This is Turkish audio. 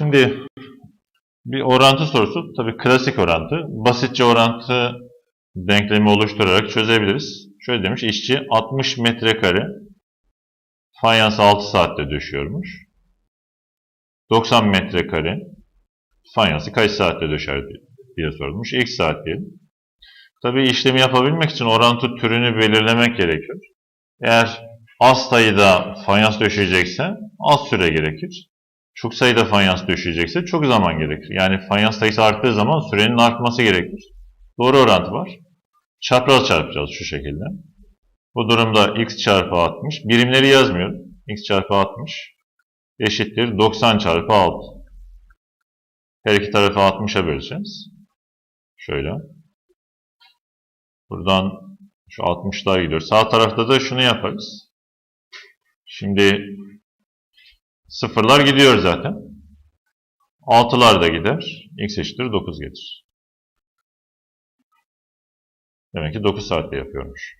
Şimdi bir orantı sorusu tabii klasik orantı. Basitçe orantı denklemi oluşturarak çözebiliriz. Şöyle demiş işçi 60 metrekare fayans 6 saatte döşüyormuş. 90 metrekare fayansı kaç saatte döşer diye sorulmuş. X saat diyelim. Tabii işlemi yapabilmek için orantı türünü belirlemek gerekiyor. Eğer az sayıda fayans döşeyecekse az süre gerekir. Çok sayıda fayans döşeyecekse çok zaman gerekir. Yani fayans sayısı arttığı zaman sürenin artması gerekir. Doğru orantı var. Çapraz çarpacağız şu şekilde. Bu durumda x çarpı 60. Birimleri yazmıyor. x çarpı 60 eşittir 90 çarpı 6. Her iki tarafı 60'a böleceğiz. Şöyle. Buradan şu 60'lar gidiyor. Sağ tarafta da şunu yaparız. Şimdi sıfırlar gidiyor zaten. 6'lar da gider. X eşittir 9 gelir. Demek ki 9 saatte yapıyormuş.